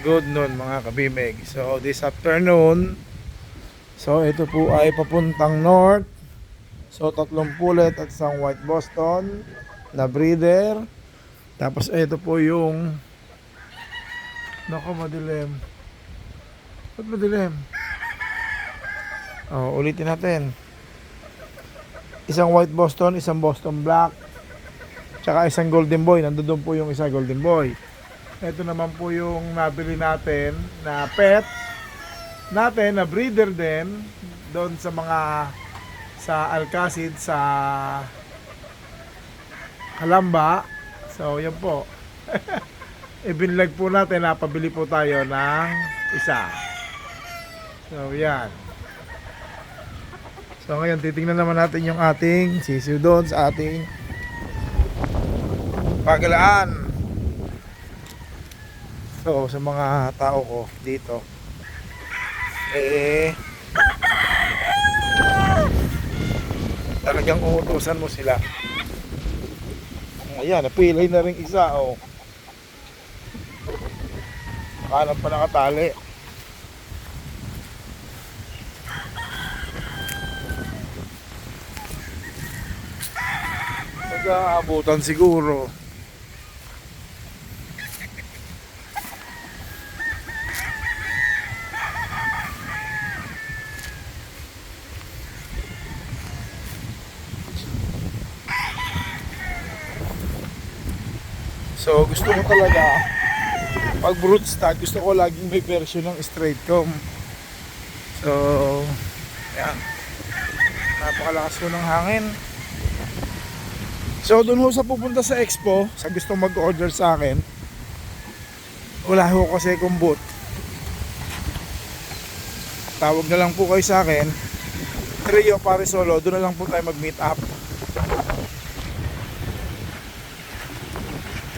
Good noon mga kabimig. So this afternoon, so ito po ay papuntang north. So tatlong pulet at isang white Boston na breeder. Tapos ito po yung Nako madilim. Ba't madilim? Oh, ulitin natin. Isang white Boston, isang Boston Black, tsaka isang Golden Boy. Nandoon po yung isa Golden Boy. Ito naman po yung nabili natin na pet natin na breeder din doon sa mga sa Alcacid sa Kalamba. So, yan po. Ibinlag po natin na pabili po tayo ng isa. So, yan. So, ngayon titingnan naman natin yung ating sisiw doon sa ating pagalaan. So, sa mga tao ko dito, eh, talagang uutusan mo sila. Ayan, napilay na rin isa, oh. Kanan pa nakatali. Nag-aabutan siguro. So gusto ko talaga pag brood stock gusto ko laging may version ng straight comb. So yan. Napakalakas ko ng hangin. So doon ho sa pupunta sa expo, sa gusto mag-order sa akin, wala ho kasi kung boot. Tawag na lang po kayo sa akin. Trio pare solo, doon na lang po tayo mag-meet up.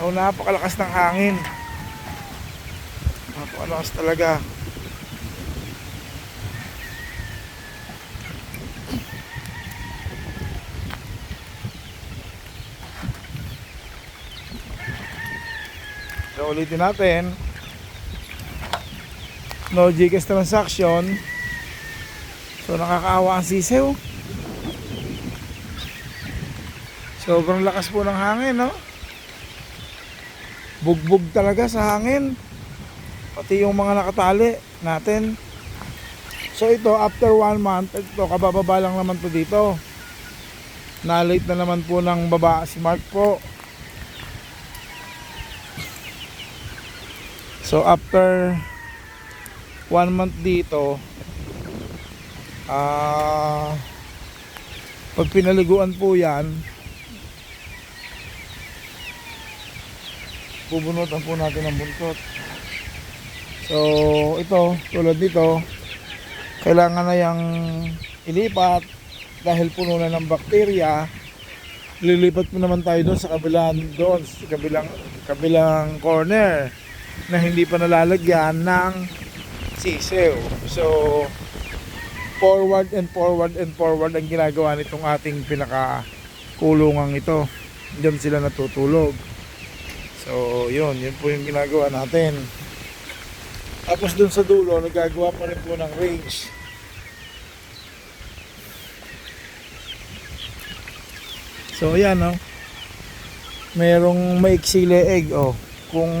So napakalakas ng hangin. Napakalakas talaga. So ulitin natin. No GCash transaction. So nakakaawa ang sisew. Sobrang lakas po ng hangin, no? Bugbog talaga sa hangin. Pati yung mga nakatali natin. So ito, after one month, ito, kabababa lang naman po dito. Na-late na naman po ng baba si Mark po. So after one month dito, ah, pag pinaliguan po yan, bubunutan po natin ang buntot. So, ito, tulad nito, kailangan na yung ilipat dahil puno na ng bakterya. Lilipat po naman tayo doon sa kabilang doon, sa kabilang kabilang corner na hindi pa nalalagyan ng sisew. So, forward and forward and forward ang ginagawa nitong ating pinaka kulungang ito. Diyan sila natutulog. So, yun, yun po yung ginagawa natin. Tapos dun sa dulo, nagagawa pa rin po ng range. So, ayan, no? Merong maiksi leeg, oh. Kung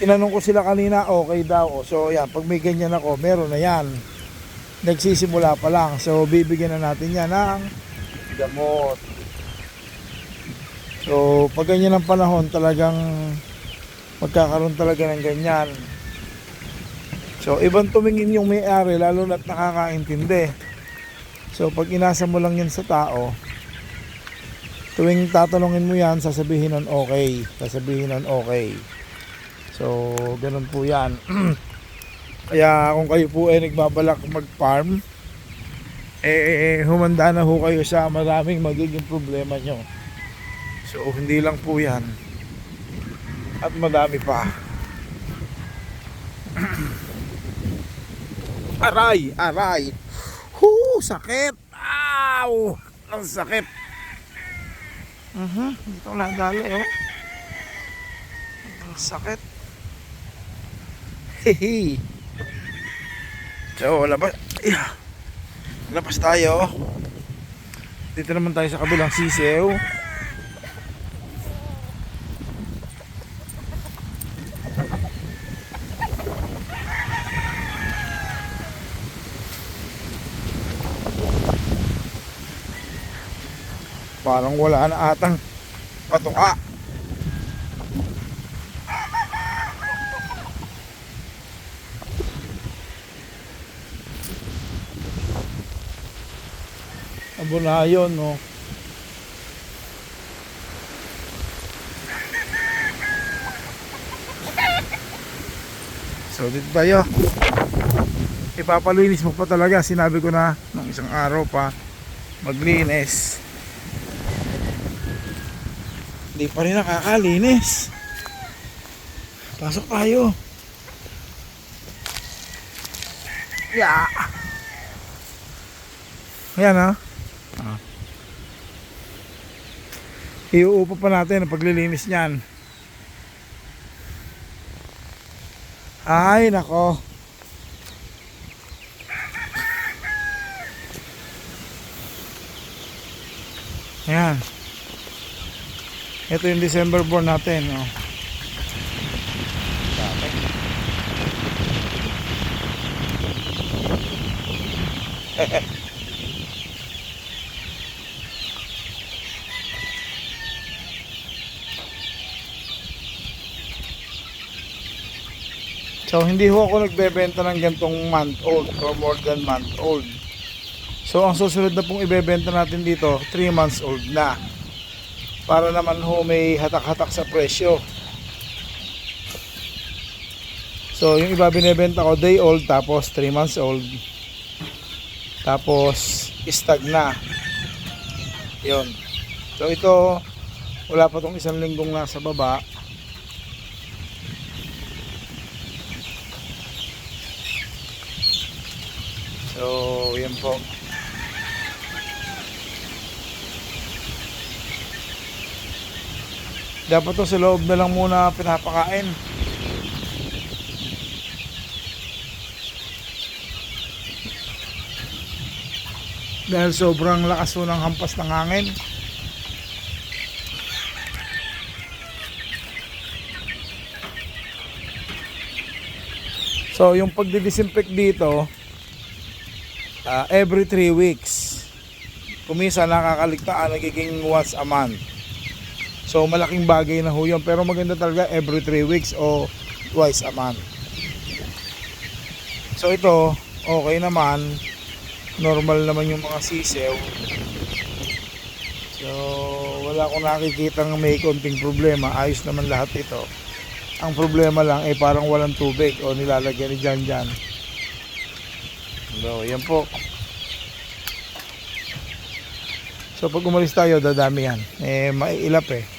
tinanong ko sila kanina, okay daw. Oh. So, ayan, pag may ganyan ako, meron na yan. Nagsisimula pa lang. So, bibigyan na natin yan ng gamot. So, pag ganyan ang panahon, talagang magkakaroon talaga ng ganyan. So, ibang tumingin yung may-ari, lalo na't nakakaintindi. So, pag inasa mo lang yan sa tao, tuwing tatanungin mo yan, sasabihin nun okay. Sasabihin nun okay. So, ganun po yan. Kaya kung kayo po ay nagbabalak mag-farm, eh, humanda na ho kayo sa maraming magiging problema nyo. So, hindi lang po yan. At madami pa. aray, aray. Huu, sakit. Ow! Ang sakit. Mhm, dito lang dali, oh. Ang sakit. Hehe. So, labas. Yeah. Labas tayo. Dito naman tayo sa kabilang sisew. Parang wala na atang patuka. Abo na yun, no. So, dito tayo. Ipapalinis mo pa talaga. Sinabi ko na nung isang araw pa maglinis. Hindi pa rin nakakalinis. Pasok tayo. Yeah. Ayan ha. Ah. Iuupo pa natin ang paglilinis niyan. Ay, nako. Ayan. Ito yung December born natin. Oh. So hindi ho ako nagbebenta ng gantong month old or more than month old. So ang susunod na pong ibebenta natin dito, 3 months old na. Para naman ho may hatak-hatak sa presyo. So yung iba binebenta ko day old tapos 3 months old. Tapos stag na. Yun. So ito wala pa tong isang linggong nasa baba. So, yan po. Dapat to sa loob na lang muna pinapakain. Dahil sobrang lakas po ng hampas ng hangin. So, yung pagdidisinfect dito, Ah, every 3 weeks. Kumisa nakakaligtaan, nagiging once a month. So malaking bagay na ho yun. Pero maganda talaga every 3 weeks o twice a month. So ito, okay naman. Normal naman yung mga sisew. So wala akong nakikita may konting problema. Ayos naman lahat ito. Ang problema lang ay parang walang tubig o nilalagyan ni Jan Jan. So, yan po. So, pag umalis tayo, dadami yan. Eh, maiilap eh.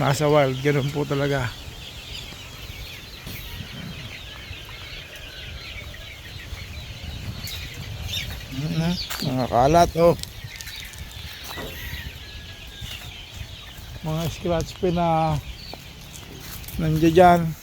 Nasa wild, ganun po talaga. Mhm, Mga kalat, oh. Mga scratch pin na nandiyan.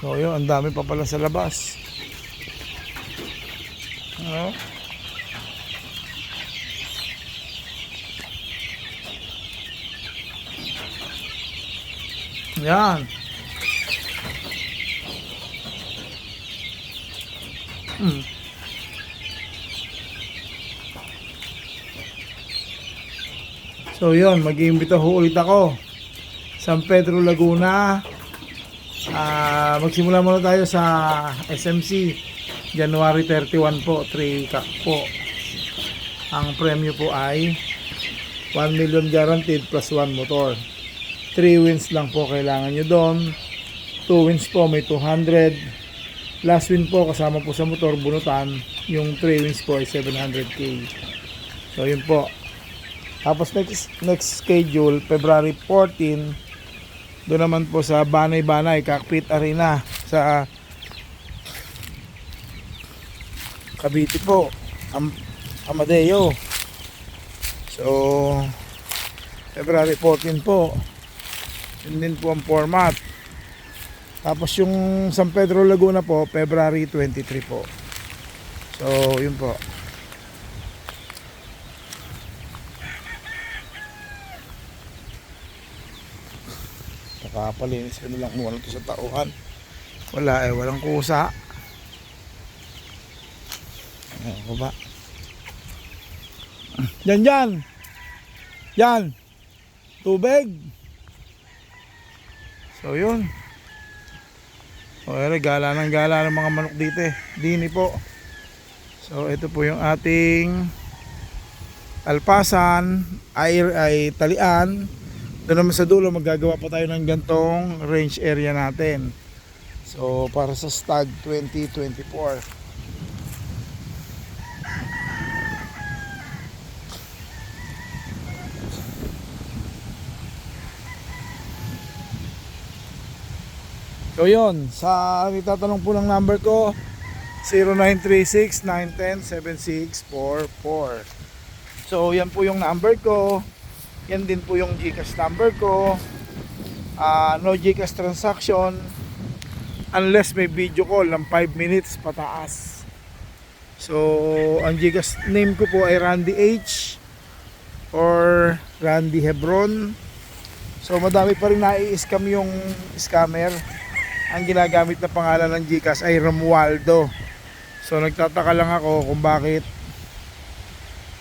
So yun, ang dami pa pala sa labas. Ano? Yan. Hmm. So yun, mag-iimbita ho ulit ako. San Pedro Laguna, Ah, magsimula muna tayo sa SMC. January 31 po, 3 kak po. Ang premyo po ay 1 million guaranteed plus 1 motor. 3 wins lang po kailangan nyo doon. 2 wins po may 200. Last win po kasama po sa motor bunutan. Yung 3 wins po ay 700k. So yun po. Tapos next next schedule February 14 Doon naman po sa Banay Banay, Cockpit Arena sa Cavite po, Am Amadeo. So, February 14 po. Yun din po ang format. Tapos yung San Pedro Laguna po, February 23 po. So, yun po. Nakapalinis ko nilang muna to sa tauhan. Wala eh, walang kusa. Ano ko ba? Yan yan! Yan! Tubig! So yun. O ere, gala ng gala ng mga manok dito eh. Dini po. So ito po yung ating alpasan, ay, ay talian. Doon naman sa dulo magagawa pa tayo ng gantong range area natin. So para sa stag 2024. So yun, sa itatanong po ng number ko 0936-910-7644 So yan po yung number ko Yan din po yung Gcash number ko. Ah, No Gcash transaction. Unless may video call ng 5 minutes pataas. So ang Gcash name ko po ay Randy H Or Randy Hebron. So madami pa rin nai-scam yung scammer. Ang ginagamit na pangalan ng Gcash ay Romualdo. So nagtataka lang ako kung bakit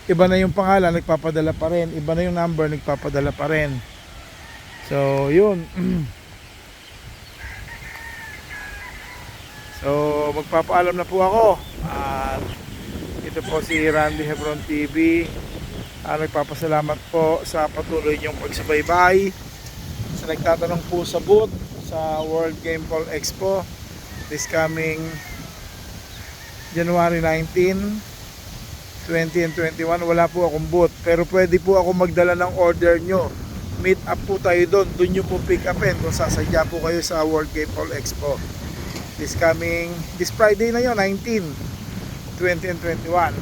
iba na yung pangalan, nagpapadala pa rin. Iba na yung number, nagpapadala pa rin. So, yun. so, magpapaalam na po ako. At ito po si Randy Hebron TV. Ah, nagpapasalamat po sa patuloy niyong pagsubaybay. Sa nagtatanong po sa booth sa World Game Ball Expo this coming January 19 20 and 21 wala po akong booth. Pero pwede po ako magdala ng order nyo. Meet up po tayo doon. Doon nyo po pick upin kung sasadya po kayo sa World Game Ball Expo. This coming this Friday na yon 19 20 and 21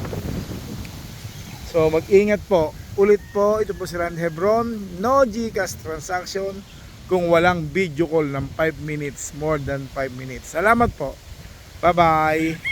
so mag ingat po. Ulit po ito po si Rand Hebron. No Gcash transaction kung walang video call ng 5 minutes more than 5 minutes. Salamat po. Bye bye